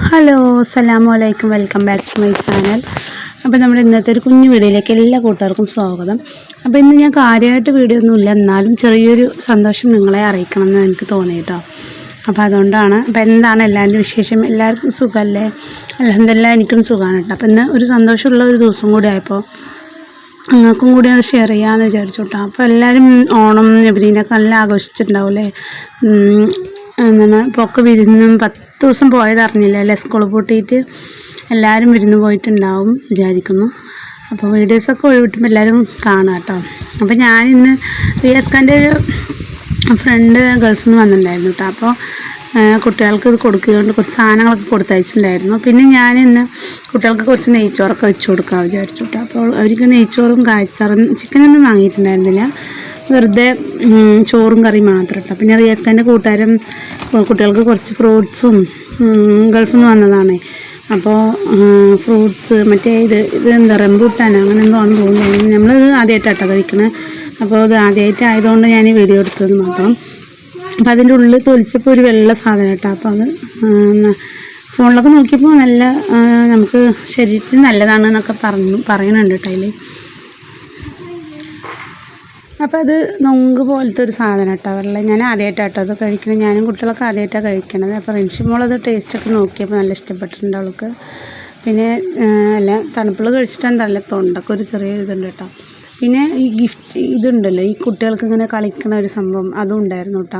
Hello അസ്സാം അലൈക്കും welcome back to my channel അപ്പോൾ നമ്മുടെ ഇന്നത്തെ ഒരു കുഞ്ഞു വീഡിയോയിലേക്ക് എല്ലാ കൂട്ടുകാർക്കും സ്വാഗതം. അപ്പോൾ ഇന്ന് ഞാൻ കാര്യമായിട്ട് വീഡിയോ ഒന്നുമില്ല എന്നാലും ചെറിയൊരു സന്തോഷം നിങ്ങളെ അറിയിക്കണം എന്ന് എനിക്ക് തോന്നി കേട്ടോ അപ്പോൾ അതുകൊണ്ടാണ് അപ്പോൾ എന്താണ് എല്ലാവരുടെ വിശേഷം? എല്ലാവർക്കും സുഖമല്ലേ അലഹമില്ല എനിക്കും സുഖമാണ് കേട്ടോ. അപ്പോൾ ഇന്ന് ഒരു സന്തോഷമുള്ള ഒരു ദിവസം കൂടി ആയപ്പോൾ നിങ്ങൾക്കും കൂടി അത് ഷെയർ ചെയ്യാമെന്ന് വിചാരിച്ചു കേട്ടോ. അപ്പോൾ എല്ലാവരും ഓണം നബിനീനൊക്കെ നല്ല ആഘോഷിച്ചിട്ടുണ്ടാവില്ലേ എന്താണ് ഇപ്പോൾ ഒക്കെ വിരുന്നും പത്ത് ദിവസം പോയത് അറിഞ്ഞില്ല അല്ലേ? സ്കൂൾ പൂട്ടിയിട്ട് എല്ലാവരും വിരുന്ന് പോയിട്ടുണ്ടാവും വിചാരിക്കുന്നു. അപ്പോൾ വീഡിയോസൊക്കെ ഒഴിവിട്ടുമ്പോൾ എല്ലാവരും കാണാം കേട്ടോ. അപ്പോൾ ഞാനിന്ന് റിയാസ് ഖാന്റെ ഒരു ഫ്രണ്ട് ഗൾഫിൽ നിന്ന് വന്നിട്ടുണ്ടായിരുന്നു കേട്ടോ. അപ്പോൾ കുട്ടികൾക്ക് ഇത് കൊടുക്കുകയുണ്ട് കുറച്ച് സാധനങ്ങളൊക്കെ കൊടുത്തയച്ചിട്ടുണ്ടായിരുന്നു. പിന്നെ ഞാൻ ഇന്ന് കുട്ടികൾക്ക് കുറച്ച് നെയ്ച്ചോറൊക്കെ വെച്ച് കൊടുക്കാൻ വിചാരിച്ചു കേട്ടോ. അപ്പോൾ അവർക്ക് നെയ്ച്ചോറും കായ്ച്ചറും ചിക്കനൊന്നും വാങ്ങിയിട്ടുണ്ടായിരുന്നില്ല. വെറുതെ ചോറും കറി മാത്രം കേട്ടോ പിന്നെ റിയാസ്ഖാന്റെ കൂട്ടുകാരും കുട്ടികൾക്ക് കുറച്ച് ഫ്രൂട്ട്സും ഗൾഫിൽ നിന്ന് വന്നതാണ്. അപ്പോൾ ഫ്രൂട്ട്സ് മറ്റേ ഇത് ഇത് എന്താ റംബൂട്ടാൻ അങ്ങനെ എന്തോ ആണെന്ന് തോന്നുന്നു. നമ്മളിത് ആദ്യമായിട്ടാട്ടോ കഴിക്കണത് അപ്പോൾ ഇത് ആദ്യമായിട്ട് ആയതുകൊണ്ട് ഞാൻ വീഡിയോ എടുത്തത് മാത്രം. അപ്പം അതിന്റെ ഉള്ളിൽ തൊലിച്ചപ്പോൾ ഒരു വെള്ള സാധനം കേട്ടോ. അപ്പോൾ അത് ഫോണിലൊക്കെ നോക്കിയപ്പോൾ നല്ല നമുക്ക് ശരീരത്തിന് നല്ലതാണെന്നൊക്കെ പറഞ്ഞു പറയുന്നുണ്ട് കേട്ടോ അതിൽ അപ്പോൾ അത് നൊങ്ക് പോലത്തെ ഒരു സാധനം കേട്ടോ. വെള്ളം ഞാൻ ആദ്യമായിട്ടാട്ടോ അത് കഴിക്കണം ഞാനും കുട്ടികളൊക്കെ ആദ്യമായിട്ടാണ് കഴിക്കണത്. അപ്പോൾ റിൻഷി മോളത് ടേസ്റ്റൊക്കെ നോക്കിയപ്പോൾ നല്ല ഇഷ്ടപ്പെട്ടിട്ടുണ്ട് അവൾക്ക്. പിന്നെ അല്ല തണുപ്പുള്ള കഴിച്ചിട്ട് എന്താ തൊണ്ടൊക്കെ ഒരു ചെറിയ ഇതുണ്ട് കേട്ടോ. പിന്നെ ഈ ഗിഫ്റ്റ് ഇതുണ്ടല്ലോ ഈ കുട്ടികൾക്ക് ഇങ്ങനെ കളിക്കണ ഒരു സംഭവം അതും ഉണ്ടായിരുന്നു കേട്ടോ.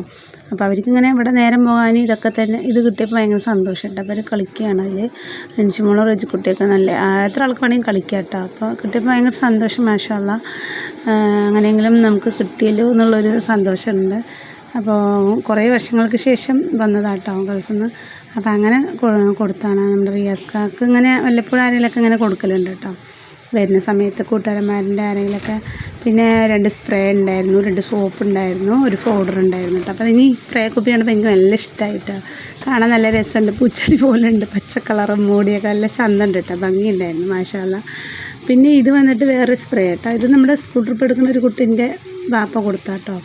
അപ്പോൾ അവർക്ക് ഇങ്ങനെ ഇവിടെ നേരം പോകാൻ ഇതൊക്കെ തന്നെ ഇത് കിട്ടിയപ്പോൾ ഭയങ്കര സന്തോഷമുണ്ട് അപ്പോൾ അവർ കളിക്കുകയാണ് അതിൽ റിൻഷിമോളോ വെച്ച് കുട്ടിയൊക്കെ നല്ല എത്ര ആൾക്ക് വേണമെങ്കിൽ കളിക്കാം കേട്ടോ. അപ്പോൾ കിട്ടിയപ്പോൾ ഭയങ്കര സന്തോഷം മാഷല്ല. അങ്ങനെയെങ്കിലും നമുക്ക് കിട്ടിയല്ലോ എന്നുള്ളൊരു സന്തോഷമുണ്ട്. അപ്പോൾ കുറേ വർഷങ്ങൾക്ക് ശേഷം വന്നതാട്ടോ ഗൾഫിൽ നിന്ന്. അപ്പോൾ അങ്ങനെ കൊടുത്താണ് നമ്മുടെ റിയാസ്കാക്ക് ഇങ്ങനെ വല്ലപ്പോഴും ആരെങ്കിലുമൊക്കെ ഇങ്ങനെ കൊടുക്കലുണ്ട് കേട്ടോ. വരുന്ന സമയത്ത് കൂട്ടുകാരന്മാരുടെ ആരെങ്കിലുമൊക്കെ പിന്നെ രണ്ട് സ്പ്രേ ഉണ്ടായിരുന്നു രണ്ട് സോപ്പ് ഉണ്ടായിരുന്നു ഒരു പൗഡർ ഉണ്ടായിരുന്നു കേട്ടോ അപ്പോൾ ഇനി സ്പ്രേ കുപ്പി കണ്ടപ്പോൾ എനിക്ക് നല്ല ഇഷ്ടമായിട്ടോ കാണാൻ നല്ല രസമുണ്ട്. പൂച്ചെടി പോലെ ഉണ്ട്. പച്ച കളറും മൂടിയൊക്കെ നല്ല ചന്തമുണ്ട് കേട്ടോ ഭംഗിയുണ്ടായിരുന്നു മാഷാല്ല. പിന്നെ ഇത് വന്നിട്ട് വേറെ സ്പ്രേ കേട്ടോ ഇത് നമ്മുടെ സ്കൂൾ ട്രിപ്പ് എടുക്കുന്ന ഒരു കുട്ടീന്റെ വാപ്പ കൊടുത്താട്ടോ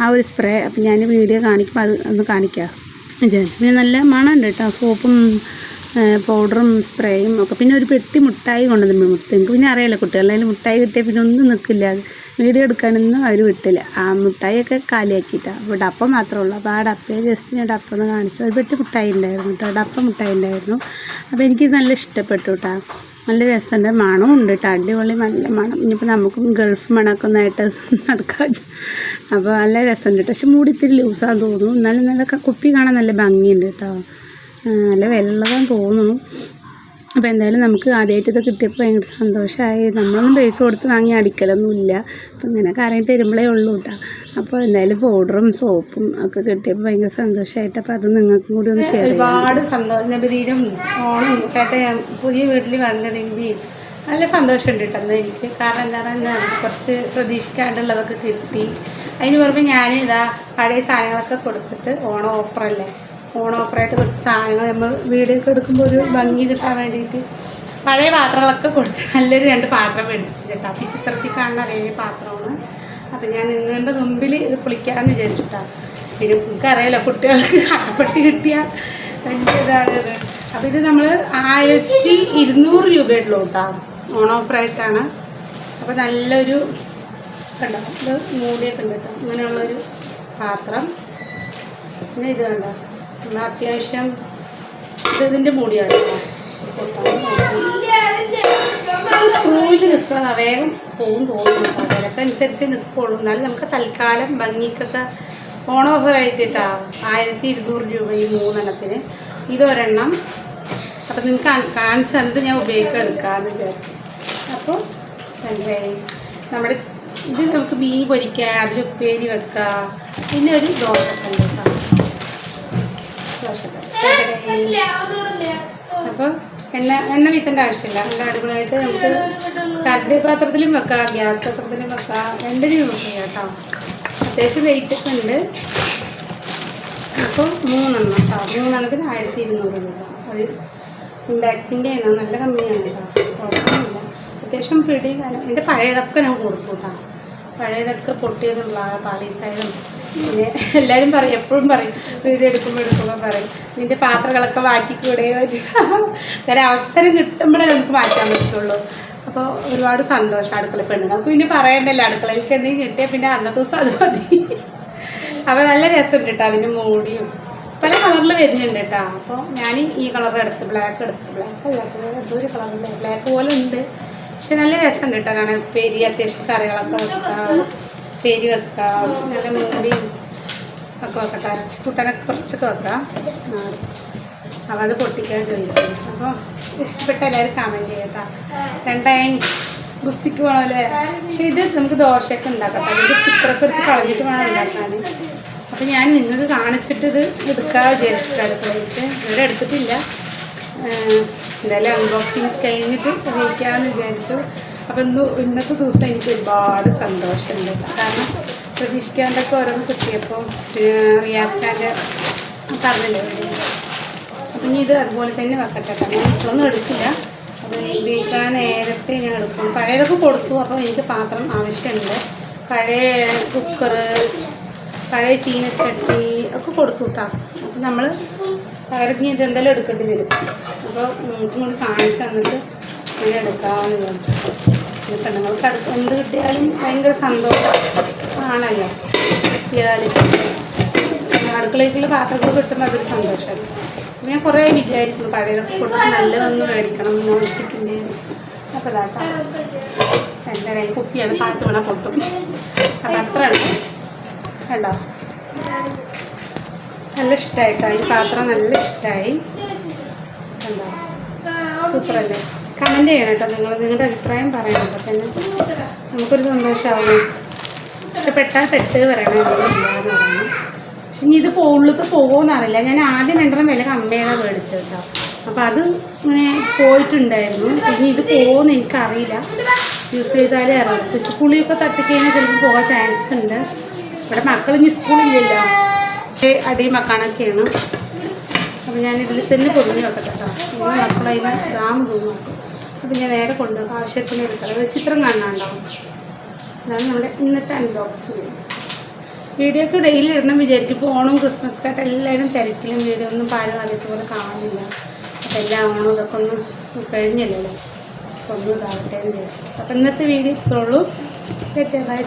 ആ ഒരു സ്പ്രേ അപ്പം ഞാൻ വീഡിയോ കാണിക്കുമ്പോൾ അത് ഒന്ന് കാണിക്കാം. വിചാരിച്ചു. പിന്നെ നല്ല മണമുണ്ട് കേട്ടോ സോപ്പും പൗഡറും സ്പ്രേയും ഒക്കെ. പിന്നെ ഒരു പെട്ടി മുട്ടായി കൊണ്ടുവന്നു മുട്ട. പിന്നെ അറിയാലോ കുട്ടികളുടെ കയ്യിൽ മുട്ടായി കിട്ടിയാൽ പിന്നെ ഒന്നും നിൽക്കില്ല വീഡിയോ എടുക്കാനൊന്നും അവർ വിട്ടില്ല. ആ മുട്ടായിയൊക്കെ കാലിയാക്കിയിട്ടാണ് അപ്പോൾ ഡപ്പ മാത്രമേ ഉള്ളൂ. അപ്പോൾ ആ ഡപ്പയെ ജസ്റ്റ് ഞാൻ ഡപ്പ ഒന്ന് കാണിച്ചു. ഒരു പെട്ടി മുട്ടായി ഉണ്ടായിരുന്നു കേട്ടോ ഡപ്പ മുട്ടായി ഉണ്ടായിരുന്നു. അപ്പോൾ എനിക്ക് നല്ല ഇഷ്ടപ്പെട്ടു കേട്ടോ നല്ല രസമുണ്ട്. മണവും ഉണ്ട് കേട്ടോ അടിപൊളി നല്ല മണം. ഇനിയിപ്പോൾ നമുക്കും ഗൾഫ് മണമൊക്കെ ഒന്നായിട്ട് നടക്കാം അപ്പോൾ നല്ല രസമുണ്ട് കേട്ടോ പക്ഷെ മൂടി ഇത്തിരി ലൂസാന്ന് തോന്നുന്നു. എന്നാലും നല്ല കുപ്പി കാണാൻ നല്ല ഭംഗിയുണ്ട് കേട്ടോ നല്ല വെള്ളതാന്ന് തോന്നുന്നു അപ്പോൾ എന്തായാലും നമുക്ക് ആദ്യമായിട്ട് ഇത് കിട്ടിയപ്പോൾ ഭയങ്കര സന്തോഷമായി നമ്മളൊന്നും പൈസ കൊടുത്ത് വാങ്ങി അടിക്കലൊന്നുമില്ല. അപ്പോൾ ഇങ്ങനെ കാര്യം തരുമ്പോഴേ ഉള്ളൂ കേട്ടോ അപ്പോൾ എന്തായാലും പൗഡറും സോപ്പും ഒക്കെ കിട്ടിയപ്പോൾ ഭയങ്കര സന്തോഷമായിട്ട് അപ്പോൾ അത് നിങ്ങൾക്കും കൂടി ഒന്ന് ഷെയർ ഒരുപാട് സന്തോഷം നബരീനും ഓണം കേട്ട പുതിയ വീട്ടിൽ വന്നതെങ്കിൽ നല്ല സന്തോഷമുണ്ട് കേട്ടോ എനിക്ക്. കാരണം എന്താ പറയുക കുറച്ച് പ്രതീക്ഷിക്കാണ്ടുള്ളതൊക്കെ കിട്ടി. അതിന് പുറമെ ഞാൻ ഇതാ പഴയ സാധനങ്ങളൊക്കെ കൊടുത്തിട്ട് ഓണം ഓഫറല്ലേ ഓഫറായിട്ട് കുറച്ച് സാധനങ്ങൾ നമ്മൾ വീടൊക്കെ എടുക്കുമ്പോൾ ഒരു ഭംഗി കിട്ടാൻ വേണ്ടിയിട്ട് പഴയ പാത്രങ്ങളൊക്കെ കൊടുത്ത് നല്ലൊരു രണ്ട് പാത്രം മേടിച്ചിട്ടുണ്ട് കേട്ടോ. അപ്പോൾ ഈ ചിത്രത്തിൽ കാണുന്ന അതേ പാത്രമാണ്. അപ്പോൾ ഞാൻ നിങ്ങളുടെ മുമ്പിൽ ഇത് പൊളിക്കാമെന്ന് വിചാരിച്ചിട്ടാണ് പിന്നെ നമുക്കറിയാലോ കുട്ടികൾക്ക് അട്ടപ്പെട്ടി കിട്ടിയ വലിയ ഇതാണ് ഇത്. അപ്പോൾ ഇത് നമ്മൾ ആയിരത്തി ഇരുന്നൂറ് രൂപയുള്ളൂ കേട്ടോ. ഓൺ ഓഫറായിട്ടാണ് അപ്പോൾ നല്ലൊരു കണ്ടോ? ഇത് മൂടിയൊക്കെ ഉണ്ട് കേട്ടോ. അങ്ങനെയുള്ളൊരു പാത്രം. പിന്നെ ഇത് കണ്ടോ? നമ്മൾ അത്യാവശ്യം ഇത് ഇതിന്റെ മൂടിയാണ്? സ്ക്രൂവിൽ നിൽക്കുന്നതാ വേഗം പോകും തോന്നുന്നു. വിലക്കനുസരിച്ച് നിൽക്കുള്ളൂ. എന്നാലും നമുക്ക് തൽക്കാലം ഭംഗിക്കൊക്കെ ഓൺ ഓഫറായിട്ട് കേട്ടോ ആയിരത്തി ഇരുന്നൂറ് രൂപ ഈ മൂന്നെണ്ണത്തിന്. ഇതൊരെണ്ണം അപ്പം നിങ്ങൾക്ക് കാണിച്ചു തന്നിട്ട് ഞാൻ ഉപയോഗിക്കാൻ എടുക്കാമെന്ന് വിചാരിച്ചു. അപ്പോൾ നമ്മുടെ ഇത് നമുക്ക് മീൻ പൊരിക്കാം അതിൽ ഉപ്പേരി വെക്കാം. പിന്നെ ഒരു ദോശ കേട്ടോ. അപ്പോൾ എണ്ണ എണ്ണ വിത്തേണ്ട ആവശ്യമില്ല. നല്ല അടിപൊളിയായിട്ട് നമുക്ക് കരടി പാത്രത്തിലും വെക്കാം ഗ്യാസ് പാത്രത്തിലും വെക്കാം രണ്ടിനും ചെയ്യാം കേട്ടോ. അത്യാവശ്യം വെയിറ്റ് ഒക്കെ ഉണ്ട്. അപ്പോൾ മൂന്നെണ്ണം കേട്ടോ. മൂന്നെണ്ണത്തിന് ആയിരത്തി ഇരുന്നൂറ് രൂപ. ഒരു ഇമ്പാക്റ്റിന്റെ നല്ല കമ്മിയാണ് കേട്ടോ. കുഴപ്പമൊന്നുമില്ല. അത്യാവശ്യം പിടി എന്റെ പഴയതൊക്കെ ഞാൻ കൊടുക്കും കേട്ടോ. പഴയതൊക്കെ പൊട്ടിയതുള്ള പാളീസായാലും പിന്നെ എല്ലാവരും പറയും എപ്പോഴും പറയും വീഡിയോ എടുക്കുമ്പോൾ എടുക്കുമ്പോൾ പറയും നിന്റെ പാത്രങ്ങളൊക്കെ മാറ്റിക്കൂടെ ഒരു അവസരം കിട്ടുമ്പോഴേ നമുക്ക് മാറ്റാൻ പറ്റുള്ളൂ അപ്പോൾ ഒരുപാട് സന്തോഷം അടുക്കള പെണ്ണുങ്ങൾക്ക്. പിന്നെ പറയണ്ടല്ലോ അടുക്കളയിലേക്ക് എന്തെങ്കിലും കിട്ടിയാൽ പിന്നെ അന്നത്തെ ദിവസം അത് മതി. അപ്പോൾ നല്ല രസം കേട്ടോ അതിന്റെ മൂടിയും. പല കളറിൽ വരുന്നുണ്ട് കേട്ടോ. അപ്പോൾ ഞാൻ ഈ കളർ എടുത്ത് ബ്ലാക്ക് എടുത്ത് ബ്ലാക്ക് അല്ല എന്തോരു കളറില്ല ബ്ലാക്ക് പോലെ ഉണ്ട്. പക്ഷെ നല്ല രസം കേട്ടോ കാണാൻ. പെരി അത്യാവശ്യം കറികളൊക്കെ വെക്കാം. പെരി വെക്കാം. നല്ല മൂടിയും ഒക്കെ വെക്കട്ടെ. അരച്ച് കൂട്ടാനൊക്കെ കുറച്ചൊക്കെ വെക്കാം. അപ്പം അത് പൊട്ടിക്കാൻ ചോദിക്കും അപ്പോൾ ഇഷ്ടപ്പെട്ട എല്ലാവരും കമന്റ് ചെയ്യട്ടാ. രണ്ടായി ഗുസ്തിക്ക് പോകണമല്ലേ പക്ഷെ ഇത് നമുക്ക് ദോശയൊക്കെ ഉണ്ടാക്കാം അതിന്റെ സ്റ്റിക്കറൊക്കെ എടുത്ത് കളഞ്ഞിട്ട് വേണം ഉണ്ടാക്കാൻ. അപ്പോൾ ഞാൻ നിങ്ങൾക്ക് കാണിച്ചിട്ട് ഇത് എടുക്കാൻ വിചാരിച്ചിട്ടാണ് സമയത്ത് ഇവിടെ എടുത്തിട്ടില്ല. എന്തായാലും അൺബോക്സിങ് കഴിഞ്ഞിട്ട് ഉപയോഗിക്കാമെന്ന് വിചാരിച്ചു. അപ്പോൾ ഇന്ന് ഇന്നത്തെ ദിവസം എനിക്ക് ഒരുപാട് സന്തോഷമുണ്ട്. കാരണം പ്രതീക്ഷിക്കാണ്ടൊക്കെ ഓരോന്ന് കിട്ടിയപ്പോൾ റിയാസ് ഖാന്റെ പറഞ്ഞല്ലോ? അപ്പം ഇനി ഇത് അതുപോലെ തന്നെ വെക്കട്ടെ. കാരണം ഞാൻ ഇപ്പോഴൊന്നും എടുക്കില്ല അത് ഉപയോഗിക്കാൻ നേരത്തെ ഞാൻ എടുക്കും. പഴയതൊക്കെ കൊടുത്തു. അപ്പോൾ എനിക്ക് പാത്രം ആവശ്യമുണ്ട്. പഴയ കുക്കറ് പഴയ ചീനച്ചട്ടി ഒക്കെ കൊടുത്തു കേട്ടോ അപ്പം നമ്മൾ പകരം ഇനി ഇതെന്തെങ്കിലും എടുക്കേണ്ടി വരും. അപ്പോൾ നിങ്ങൾക്കും കൂടി കാണിച്ച് തന്നിട്ട് ഇങ്ങനെ എടുക്കാമെന്ന് വിചാരിച്ചു പിന്നെ പെണ്ണുങ്ങൾക്ക് അടുത്ത് എന്ത് കിട്ടിയാലും ഭയങ്കര സന്തോഷം ആണല്ലോ കിട്ടിയാലും അടുക്കളയ്ക്കുള്ള പാത്രങ്ങൾ കിട്ടുമ്പോൾ അതൊരു സന്തോഷമാണ് ഞാൻ കുറേ വിചാരിക്കുന്നു പഴയതൊക്കെ കൊടുത്ത് നല്ലതൊന്ന് മേടിക്കണം നോൺസ്റ്റിക്കിന്റെ അപ്പോൾ ഇതാക്കാം എന്റെ കയ്യിൽ കുപ്പിയാണ് പാത്ത് വേണം പൊട്ടും. അത് അത്രയാണ്. കണ്ടോ? നല്ല ഇഷ്ടമായിട്ടോ ഈ പാത്രം നല്ല ഇഷ്ടമായി കണ്ടോ? സൂപ്പറല്ലേ? കമന്റ് ചെയ്യണം കേട്ടോ. നിങ്ങൾ നിങ്ങളുടെ അഭിപ്രായം പറയണം. അപ്പം തന്നെ നമുക്കൊരു സന്തോഷമാവും ഇഷ്ടപ്പെട്ടാൽ തെറ്റ് പറയണം ഇല്ലാന്ന് പറയണം. പക്ഷെ ഇനി ഇത് ഉള്ളത്ത് പോകുമെന്നറിയില്ല ഞാൻ ആദ്യം രണ്ടെണ്ണം വില കമ്മിയാണ് മേടിച്ചത് കേട്ടോ. അപ്പം അത് ഇങ്ങനെ പോയിട്ടുണ്ടായിരുന്നു. ഇനി ഇത് പോകുമെന്ന് എനിക്കറിയില്ല. യൂസ് ചെയ്താലേ അറിയാം. പക്ഷെ പുളിയൊക്കെ തട്ടിക്കഴിഞ്ഞാൽ ചിലപ്പോൾ പോകാൻ ചാൻസ് ഉണ്ട്. ഇവിടെ മക്കൾ സ്കൂളില്ലല്ലോ പക്ഷേ അടിയും മക്കാണൊക്കെയാണ് അപ്പം ഞാൻ ഇതിൽ തന്നെ പൊതിഞ്ഞ് വെക്കട്ടെ കേട്ടോ. മക്കളതിനെ ഡാം തോന്നും അപ്പോൾ ഞാൻ നേരെ കൊണ്ടുപോകും ആവശ്യത്തിന് എടുക്കാം ചിത്രം കാണാനുണ്ടാവും അതാണ് നമ്മുടെ ഇന്നത്തെ അൺബോക്സിങ് വീഡിയോ ഒക്കെ ഡെയിലി ഇടണം വിചാരിക്കും ഇപ്പോൾ ഓണം ക്രിസ്മസ് ഒക്കെ എല്ലാവരും തിരക്കിലും വീഡിയോ ഒന്നും പാലും അതേപോലെ കാണുന്നില്ല. അപ്പം എല്ലാ ഓണം ഇതൊക്കെ ഒന്ന് കഴിഞ്ഞല്ലോ അപ്പോൾ ഒന്നും ഇതാവട്ടെ എന്ന് വിചാരിച്ചു അപ്പം ഇന്നത്തെ വീഡിയോ ഇത്രയുള്ളൂ ബൈ